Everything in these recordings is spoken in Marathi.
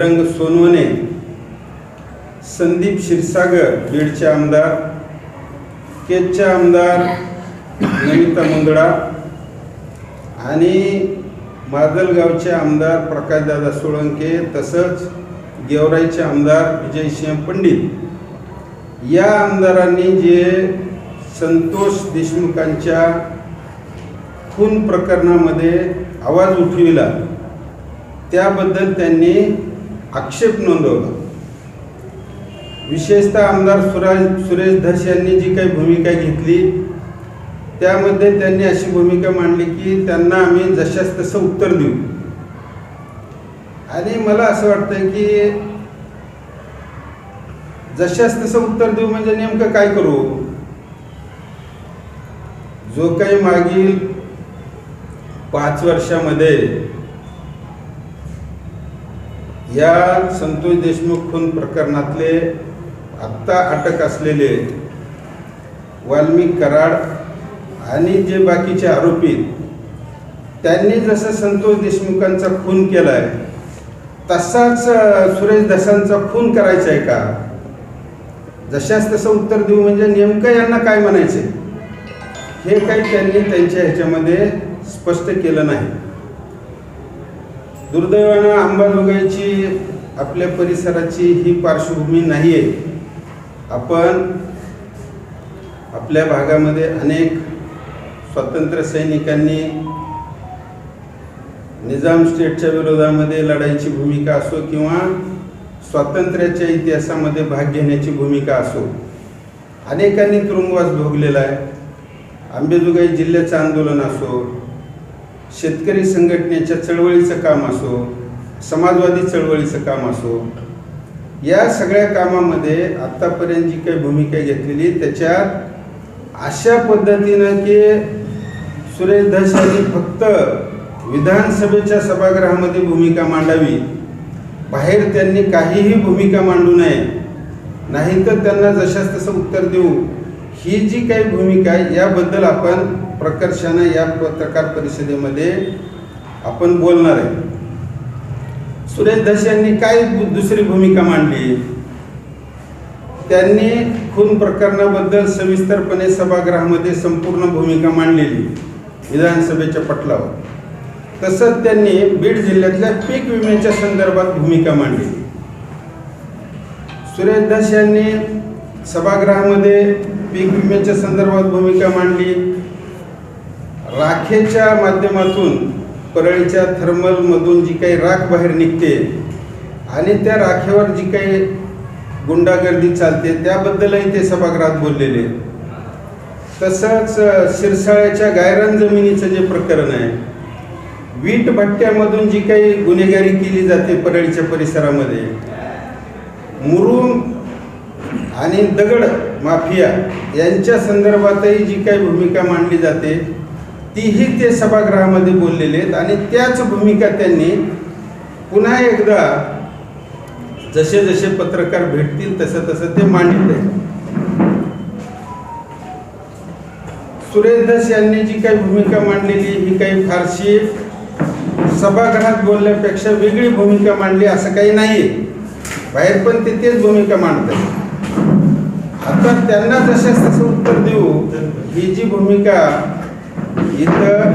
रंग सोनवणे संदीप क्षीरसागर बीडचे आमदार केचचे आमदार नमिता मुंदडा आणि माजलगावचे आमदार प्रकाशदादा सोळंके तसंच गेवराईचे आमदार विजयसिंह पंडित. या आमदारांनी जे संतोष देशमुखांच्या खून प्रकरणामध्ये आवाज उठविला त्याबद्दल त्यांनी आक्षेप नोंदवला. विशेषतः आमदार सुराज सुरेश धस यांनी जी काही भूमिका घेतली त्यामध्ये त्यांनी अशी भूमिका मांडली की त्यांना आम्ही जशास तसं उत्तर देऊ. आणि मला असं वाटतं की जशास तसं उत्तर देऊ म्हणजे नेमकं काय करू? जो काही मागील पाच वर्षामध्ये या संतोष देशमुख खून प्रकरणातले आत्ता अटक असलेले वाल्मिक कराड आणि जे बाकीचे आरोपी त्यांनी जसं संतोष देशमुखांचा खून केलाय तसाच सुरेश दसांचा खून करायचा आहे का? जशाच तसं उत्तर देऊ म्हणजे नेमकं यांना काय म्हणायचे हे काही त्यांनी त्यांच्या ह्याच्यामध्ये स्पष्ट केलं नाही. दुर्दैवानं अंबाजोगाईची आपल्या परिसराची ही पार्श्वभूमी नाही आहे आपण आपल्या भागामध्ये अनेक स्वातंत्र्य सैनिकांनी निजाम स्टेटच्या विरोधामध्ये लढाईची भूमिका असो किंवा स्वातंत्र्याच्या इतिहासामध्ये भाग घेण्याची भूमिका असो अनेकांनी तुरुंगवास भोगलेला आहे. आंबेजोगाई जिल्ह्याचं आंदोलन असो शेतकरी संघटनेच्या चळवळीचं काम असो समाजवादी चळवळीचं काम असो या सगळ्या कामामध्ये आत्तापर्यंत जी काही भूमिका घेतलेली त्याच्यात अशा पद्धतीनं की सुरेश धस यांनी फक्त विधानसभेच्या सभागृहामध्ये भूमिका मांडावी. बाहेर त्यांनी काहीही भूमिका मांडू नये. नाहीतर त्यांना जशास तसं उत्तर देऊ. ही जी काही भूमिका आहे याबद्दल आपण प्रकर्षानं या पत्रकार परिषदेमध्ये आपण बोलणार आहे. सुरेश धस यांनी काय दुसरी भूमिका मांडली? त्यांनी खून प्रकरणाबद्दल सविस्तरपणे सभागृहामध्ये संपूर्ण भूमिका मांडलेली विधानसभेच्या पटलावर. तसंच त्यांनी बीड जिल्ह्यातल्या पीक विम्याच्या संदर्भात भूमिका मांडली. सुरेश धस यांनी सभागृहामध्ये पीक विम्याच्या संदर्भात भूमिका मांडली. राखेच्या माध्यमातून परळीच्या थर्मलमधून जी काही राख बाहेर निघते आणि त्या राखेवर जी काही गुंडागर्दी चालते त्याबद्दलही ते सभागृहात बोललेले तसंच शिरसाळ्याच्या गायरान जमिनीचं जे प्रकरण आहे वीट भट्ट्यामधून जी काही गुन्हेगारी केली जाते परळीच्या परिसरामध्ये मुरुम आणि दगड माफिया यांच्या संदर्भातही जी काही भूमिका मांडली जाते तीही ते सभागृहामध्ये बोललेले आहेत आणि त्याच भूमिका त्यांनी पुन्हा एकदा जसे जसे पत्रकार भेटतील तसं तसं ते मांडत आहेत. सुरेश दास यांनी जी काही भूमिका मांडलेली ही काही फारशी सभागृहात बोलण्यापेक्षा वेगळी भूमिका मांडली असं काही नाही बाहेर पण ते तेच भूमिका मांडतात. आता त्यांना जशास तसं उत्तर देऊ ही जी भूमिका इथं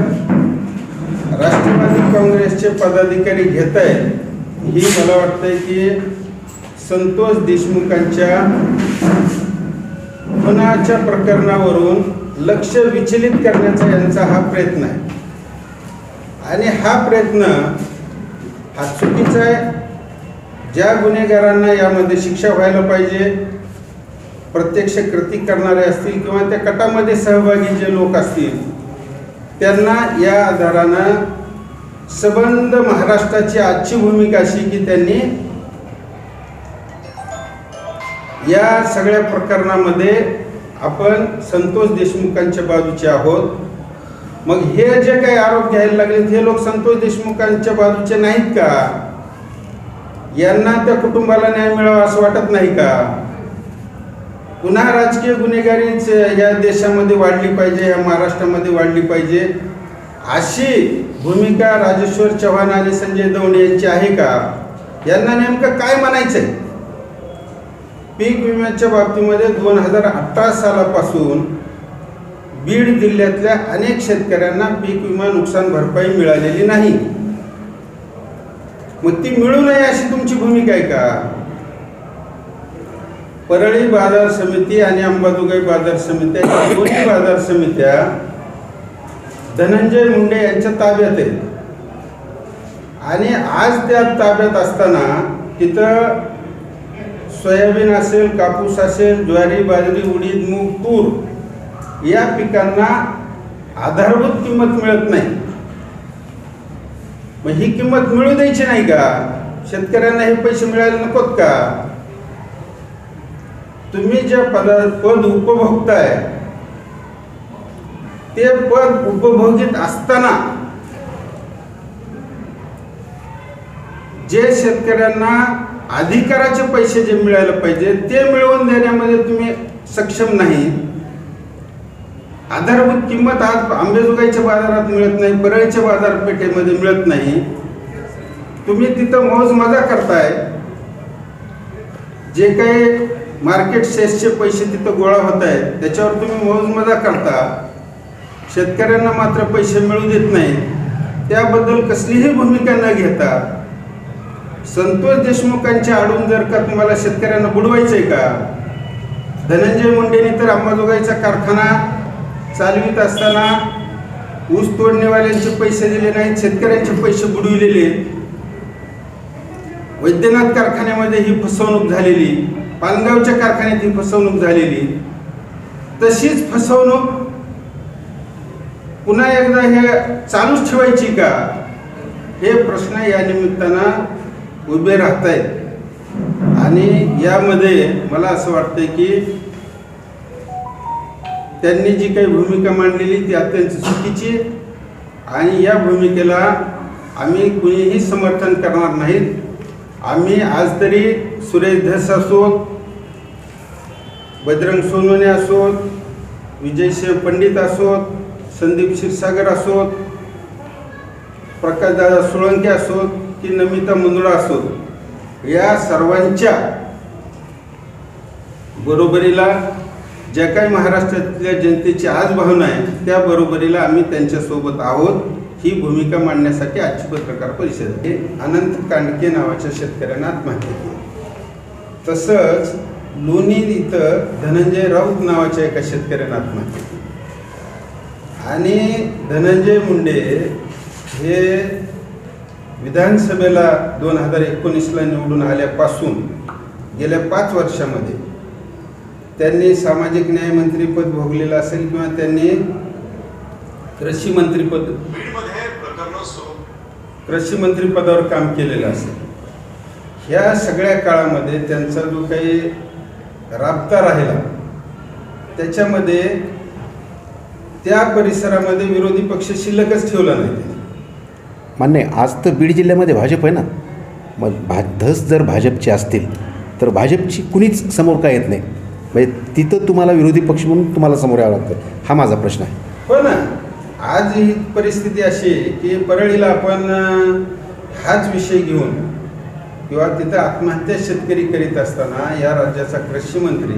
राष्ट्रवादी काँग्रेसचे पदाधिकारी घेत आहेत ही मला वाटतंय की संतोष देशमुखांच्या खुनाच्या प्रकरणावरून लक्ष विचलित करण्याचा यांचा हा प्रयत्न आहे. आणि हा प्रयत्न हा चुकीचा आहे. ज्या गुन्हेगारांना यामध्ये शिक्षा व्हायला पाहिजे प्रत्यक्ष कृती करणारे असतील किंवा त्या कटामध्ये सहभागी जे लोक असतील त्यांना या आधारानं सबंध महाराष्ट्राची आजची भूमिका अशी की त्यांनी या सगळ्या प्रकरणामध्ये आपण संतोष देशमुखांच्या बाजूचे आहोत. मग हे जे काही आरोप घ्यायला लागले हे लोक संतोष देशमुखांच्या बाजूचे नाहीत का? यांना त्या कुटुंबाला न्याय मिळावा असं वाटत नाही का? पुन्हा राजकीय गुन्हेगारीच या देशामध्ये वाढली पाहिजे या महाराष्ट्रामध्ये वाढली पाहिजे. अशी भूमिका राजेश्वर चव्हाण आणि संजय दौंड यांची आहे का? यांना नेमकं काय म्हणायचंय? पीक विम्याच्या बाबतीमध्ये दोन हजार अठरा सालापासून बीड जिल्ह्यातल्या अनेक शेतकऱ्यांना पीक विमा नुकसान भरपाई मिळालेली नाही. मग ती मिळू नये अशी तुमची भूमिका आहे का? परळी बाजार समिती आणि अंबाजोगाई बाजार समित्या या दोन्ही बाजार समित्या धनंजय मुंडे यांच्या ताब्यात आहेत. आणि आज त्या ताब्यात असताना तिथं सोयाबीन असेल कापूस असेल ज्वारी बाजरी उडीद मूग तूर या पिकांना आधारभूत किंमत मिळत नाही. मग ही किंमत मिळू द्यायची नाही का? शेतकऱ्यांना हे पैसे मिळायला नकोत का? तुम्ही जे पद पद उपभोगताय ते पद उपभोगित असताना जे शेतकऱ्यांना अधिकाराचे पैसे जे मिळायला पाहिजे ते मिळवून देण्यामध्ये तुम्ही सक्षम नाही. आधारभूत किंमत आज आंबेजोगाईच्या बाजारात मिळत नाही परळीच्या बाजारपेठेमध्ये मिळत नाही. तुम्ही तिथं मौज मजा करताय. जे काही मार्केट सेसचे पैसे तिथं गोळा होत आहेत. त्याच्यावर तुम्ही मौज मजा करता. शेतकऱ्यांना मात्र पैसे मिळू देत नाही त्याबद्दल कसलीही भूमिका न घेता संतोष देशमुखांच्या आडून जर का तुम्हाला शेतकऱ्यांना बुडवायचं आहे का? धनंजय मुंडेंनी तर अंबाजोगाईचा कारखाना चालवित असताना ऊस तोडणेवाल्यांचे पैसे दिले नाहीत शेतकऱ्यांचे पैसे बुडविलेले वैद्यनाथ कारखान्यामध्ये ही फसवणूक झालेली. पालगावच्या कारखान्यात ही फसवणूक झालेली. तशीच फसवणूक पुन्हा एकदा हे चालूच ठेवायची का? हे प्रश्न या निमित्तानं उभे राहत आहेत आणि यामध्ये मला असं वाटतंय की त्यांनी जी काही भूमिका मांडलेली ती अत्यंत चुकीची आणि या भूमिकेला आम्ही कुणीही समर्थन करणार नाहीत. आम्ही आज तरी सुरेश धस असोत बजरंग सोनवणे असोत विजयसिंह पंडित असोत संदीप क्षीरसागर असोत प्रकाशदादा सोळंके असोत की नमिता मुंदडा असोत या सर्वांच्या बरोबरीला ज्या काही महाराष्ट्रातल्या जनतेची आज भावना आहे त्या बरोबरीला आम्ही त्यांच्यासोबत आहोत. ही भूमिका मांडण्यासाठी आजची पत्रकार परिषद आहे. अनंत कांडके नावाच्या शेतकऱ्यांना आत्महत्या केली. तसंच लोणी इथं धनंजय राऊत नावाच्या एका शेतकऱ्यानं आत्महत्या केली. आणि धनंजय मुंडे हे विधानसभेला दोन हजार एकोणीसला निवडून आल्यापासून गेल्या पाच वर्षामध्ये त्यांनी सामाजिक न्याय मंत्रीपद भोगलेलं असेल किंवा त्यांनी कृषी मंत्रीपद कृषी मंत्री पदावर काम केलेलं असेल. ह्या सगळ्या काळामध्ये त्यांचा जो काही राबता राहिला त्याच्यामध्ये त्या परिसरामध्ये विरोधी पक्ष शिल्लकच ठेवला नाही. मान्य. आज तर बीड जिल्ह्यामध्ये भाजप आहे ना मग भा धस जर भाजपचे असतील तर भाजपची कुणीच समोर काय येत नाही म्हणजे तिथं तुम्हाला विरोधी पक्ष म्हणून तुम्हाला समोर यावं लागतं हा माझा प्रश्न आहे हो ना आज ही परिस्थिती अशी आहे की परळीला आपण हाच विषय घेऊन किंवा तिथं आत्महत्या शेतकरी करीत असताना या राज्याचा कृषी मंत्री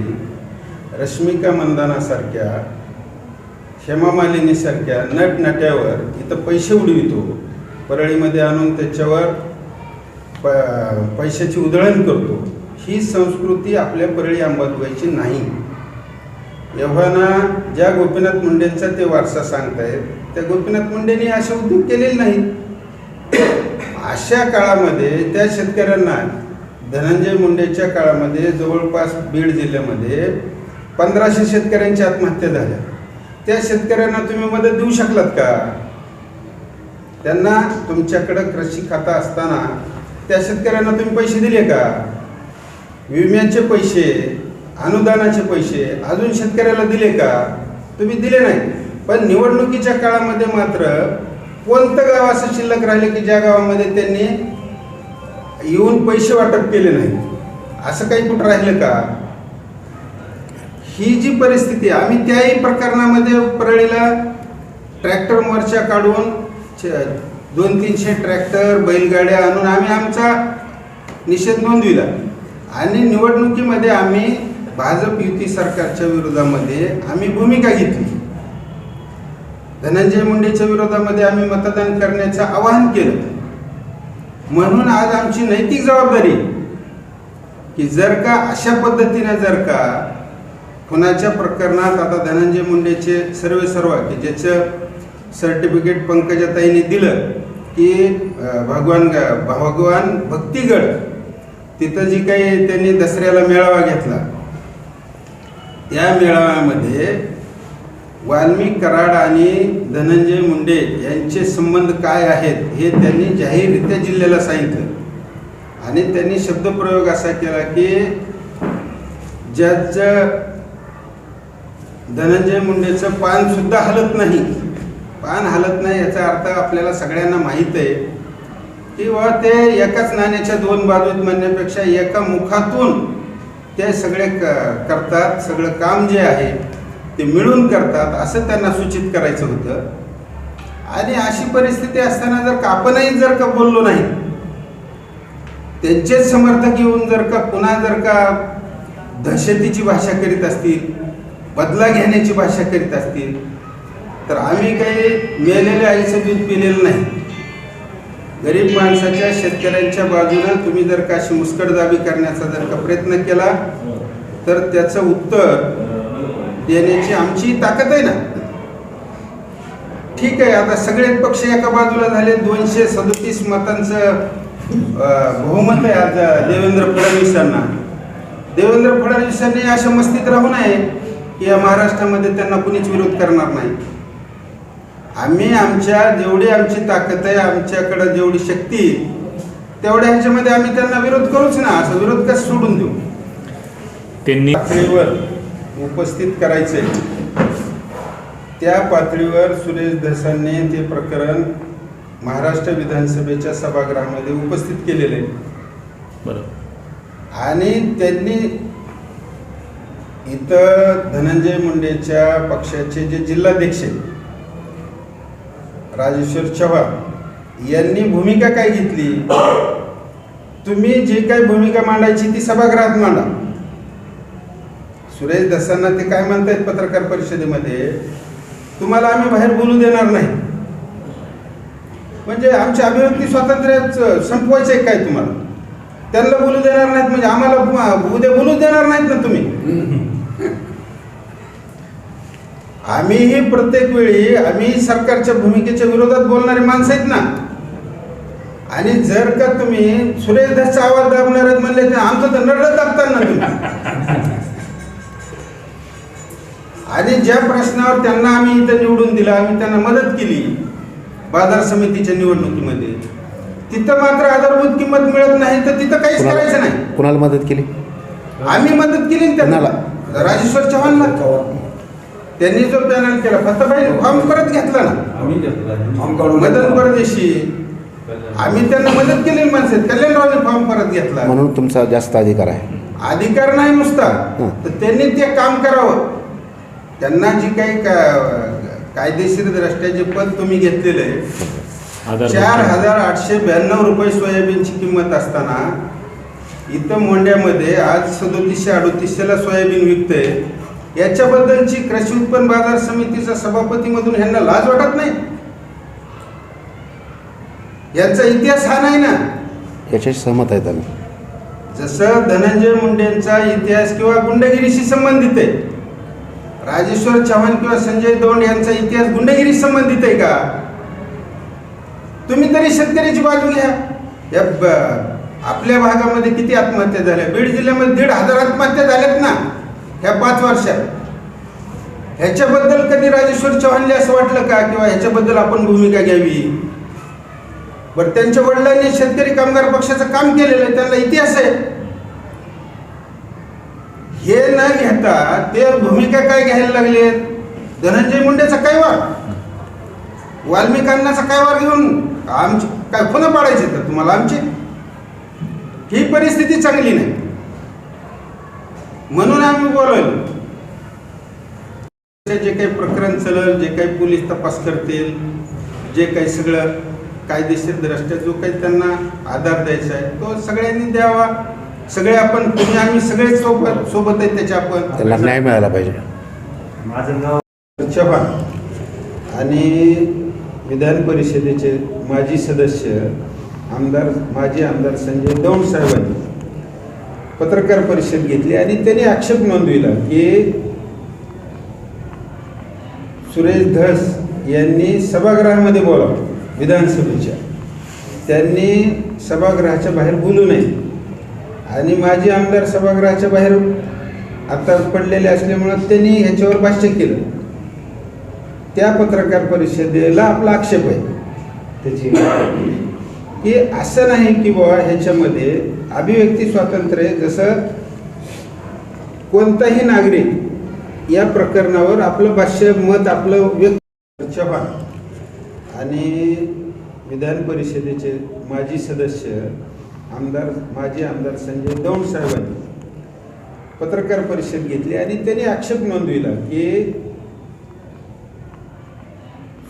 रश्मिका मंदानासारख्या हेमा मालिनीसारख्या नटनट्यावर इथं पैसे उडवितो. परळीमध्ये आणून त्याच्यावर प पैशाची उधळण करतो. ही संस्कृती आपल्या परळी अंबाजोगाईची नाही. एव्हाना ज्या गोपीनाथ मुंडेंचा ते वारसा सांगतायत त्या गोपीनाथ मुंडेंनी असे उद्योग केलेले नाहीत. अशा काळामध्ये त्या शेतकऱ्यांना धनंजय मुंडेच्या काळामध्ये जवळपास बीड जिल्ह्यामध्ये पंधराशे शेतकऱ्यांची आत्महत्या झाल्या. त्या शेतकऱ्यांना तुम्ही मदत देऊ शकलात का? त्यांना तुमच्याकडं कृषी खाता असताना त्या शेतकऱ्यांना तुम्ही पैसे दिले का? विम्याचे पैसे अनुदानाचे पैसे अजून शेतकऱ्याला दिले का? तुम्ही दिले नाही. पण निवडणुकीच्या काळामध्ये मात्र कोणतं गाव असं शिल्लक राहिलं की ज्या गावामध्ये त्यांनी येऊन पैसे वाटप केले नाही? असं काही कुठं राहिलं का? ही जी परिस्थिती आहे, आम्ही त्याही प्रकरणामध्ये परळीला ट्रॅक्टर मोर्चा काढून च- दोन तीनशे ट्रॅक्टर बैलगाड्या आणून आम्ही आमचा निषेध नोंदविला. आणि निवडणुकीमध्ये आम्ही भाजप युती सरकारच्या विरोधामध्ये आम्ही भूमिका घेतली. धनंजय मुंडेच्या विरोधामध्ये आम्ही मतदान करण्याचं आवाहन केलं. म्हणून आज आमची नैतिक जबाबदारी की जर का अशा पद्धतीने जर का खुनाच्या प्रकरणात आता धनंजय मुंडेचे सर्वे सर्व की ज्याचं सर्टिफिकेट पंकजाताईने दिलं की भगवान ग- भगवान भक्तिगड तिथं जी काही त्यांनी दसऱ्याला मेळावा घेतला त्या मेळाव्यामध्ये वाल्मिक कराड आणि धनंजय मुंडे यांचे संबंध काय आहेत हे त्यांनी जाहीररित्या जिल्ह्याला सांगितलं. आणि त्यांनी शब्दप्रयोग असा केला की ज्याचं धनंजय मुंडेचं पानसुद्धा हलत नाही. पान हलत नाही याचा अर्थ आपल्याला सगळ्यांना माहीत आहे की व ते एकाच नाण्याच्या दोन बाजूत म्हणण्यापेक्षा एका मुखातून ते सगळे क करतात सगळं काम जे आहे ते मिळून करतात असं त्यांना सूचित करायचं होतं. आणि अशी परिस्थिती असताना जर का आपणही जर का बोललो नाही त्यांचेच समर्थक येऊन जर का पुन्हा जर का दहशतीची भाषा करीत असतील बदला घेण्याची भाषा करीत असतील तर आम्ही काही मेलेल्या आईचं दूध पिलेलं नाही. गरीब माणसाच्या शेतकऱ्यांच्या बाजूनं तुम्ही जर का अशी मुस्कटदाबी करण्याचा जर का प्रयत्न केला तर त्याचं उत्तर देण्याची आमची ताकद आहे ना? ठीक आहे आता सगळे पक्ष एका बाजूला झाले. दोनशे सदोतीस मतांचं बहुमत आहे आज देवेंद्र फडणवीसांना. देवेंद्र फडणवीसांनी अशा मस्तीत राहू नये की या महाराष्ट्रामध्ये त्यांना कुणीच विरोध करणार नाही. आम्ही आमच्या जेवढी आमची ताकद आहे आमच्याकडं जेवढी शक्ती तेवढ्या ह्याच्यामध्ये आम्ही त्यांना विरोध करूच ना. असं विरोध कसं सोडून देऊ? त्यांनी पातळीवर उपस्थित करायचे. त्या पातळीवर सुरेश धसांनी ते प्रकरण महाराष्ट्र विधानसभेच्या सभागृहामध्ये उपस्थित केलेले. आहे बरोबर आणि त्यांनी इथं धनंजय मुंडेच्या पक्षाचे जे जिल्हाध्यक्ष राजेश्वर चव्हाण यांनी भूमिका काय घेतली? तुम्ही जी काही भूमिका मांडायची ती सभागृहात मांडा. सुरेश दसांना ते काय म्हणतायत पत्रकार परिषदेमध्ये? तुम्हाला आम्ही बाहेर बोलू देणार नाही. म्हणजे आमची अभिव्यक्ती स्वातंत्र्याच संपवायचं आहे काय तुम्हाला? त्यांना बोलू देणार नाहीत म्हणजे आम्हाला उद्या बोलू देणार नाहीत ना तुम्ही? आम्हीही प्रत्येक वेळी आम्ही सरकारच्या भूमिकेच्या विरोधात बोलणारे माणसं आहेत ना? आणि जर का तुम्ही सुरेश दासचा आवाज दाबणार आहेत म्हणले तर आमचं तर नरडत ज्या प्रश्नावर त्यांना आम्ही इथं निवडून दिलं आम्ही त्यांना मदत केली बाजार समितीच्या निवडणुकीमध्ये. तिथं मात्र आधारभूत किंमत मिळत नाही तर तिथं काहीच करायचं नाही. कुणाला मदत केली? आम्ही मदत केली ना त्यांना. राजेश्वर चव्हाणला. त्यांनी जो पॅनल केला फक्त पाहिजे फॉर्म परत घेतला ना. मदन परदेशी. आम्ही त्यांना मदत केलेली माणसं. आहेत. कल्याणरावने फॉर्म परत घेतला. म्हणून तुमचा जास्त अधिकार आहे. अधिकार नाही नुसता. हं. तर त्यांनी ते काम करावं. त्यांना जी काही कायदेशीर दृष्ट्या जे पद तुम्ही घेतलेलं आहे चार हजार आठशे ब्याण्णव रुपये सोयाबीनची किंमत असताना इथं मोंड्यामध्ये आज सदोतीसशे अडोतीसशेला सोयाबीन विकतंय. याच्याबद्दलची कृषी उत्पन्न बाजार समितीचा सभापतीमधून ह्यांना लाज वाटत नाही? यांचा इतिहास हा नाही ना? याच्याशी सहमत आहेत आम्ही. जसं धनंजय मुंडेंचा इतिहास किंवा गुंडगिरीशी संबंधित आहे. राजेश्वर चव्हाण किंवा संजय दौंड यांचा इतिहास गुंडगिरी संबंधित आहे का? तुम्ही तरी शेतकऱ्याची बाजू घ्या. या ब- आपल्या भागामध्ये किती आत्महत्या झाल्या? बीड जिल्ह्यामध्ये दीड हजार आत्महत्या झाल्यात ना ह्या पाच वर्षात. ह्याच्याबद्दल कधी राजेश्वर चव्हाणले असं वाटलं का? किंवा ह्याच्याबद्दल आपण भूमिका घ्यावी? बरं त्यांच्या वडिलांनी शेतकरी कामगार पक्षाचं काम केलेलं आहे त्यांना इतिहास आहे. हे न घेता ते भूमिका काय घ्यायला लागले धनंजय मुंडेचा काय वार? वाल्मिकांनाचा काय वार घेऊन आमची काय खुनं पाडायचे तर तुम्हाला आमची? ही परिस्थिती चांगली नाही. म्हणून आम्ही बोलवलं. जे काही प्रकरण चालल जे काही पोलीस तपास करतील जे काही सगळं कायदेशीर दृष्ट्या जो काही त्यांना आधार द्यायचा आहे तो सगळ्यांनी द्यावा. सगळे आपण तुम्ही आम्ही सगळे सोबत सोबत आहेत त्याच्या त्यांना आपण न्याय मिळाला पाहिजे. चव्हाण आणि विधान परिषदेचे माजी सदस्य आमदार माजी आमदार संजय दौंड साहेबांनी पत्रकार परिषद घेतली आणि त्यांनी आक्षेप नोंदविला की सुरेश धस यांनी सभागृहामध्ये बोलावं विधानसभेच्या. त्यांनी सभागृहाच्या बाहेर बोलू नये. आणि माजी आमदार सभागृहाच्या बाहेर आता पडलेले असल्यामुळं त्यांनी ह्याच्यावर भाष्य केलं त्या पत्रकार परिषदेला आपला आक्षेप आहे त्याची की असं नाही की बाबा ह्याच्यामध्ये अभिव्यक्ती स्वातंत्र्य आहे. जसं कोणताही नागरिक या प्रकरणावर आपलं भाष्य मत आपलं व्यक्त चव्हाण आणि विधान परिषदेचे माजी सदस्य आमदार माजी आमदार संजय दौंड साहेबांनी पत्रकार परिषद घेतली आणि त्यांनी आक्षेप नोंदविला की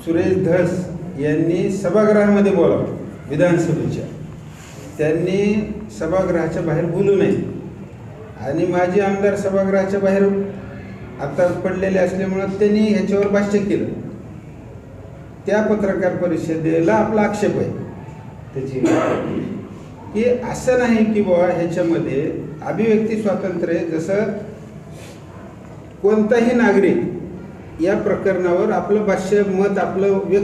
सुरेश धस यांनी सभागृहामध्ये बोलावं विधानसभेच्या. त्यांनी सभागृहाच्या बाहेर बोलू नये. आणि माजी आमदार सभागृहाच्या बाहेर आता पडलेले असल्यामुळं त्यांनी ह्याच्यावर भाष्य केलं. त्या पत्रकार परिषदेला आपला आक्षेप आहे. त्याची की असं नाही की बाबा ह्याच्यामध्ये अभिव्यक्ती स्वातंत्र्य आहे. जसं कोणताही नागरिक या प्रकरणावर आपलं भाष्य मत आपलं व्यक्त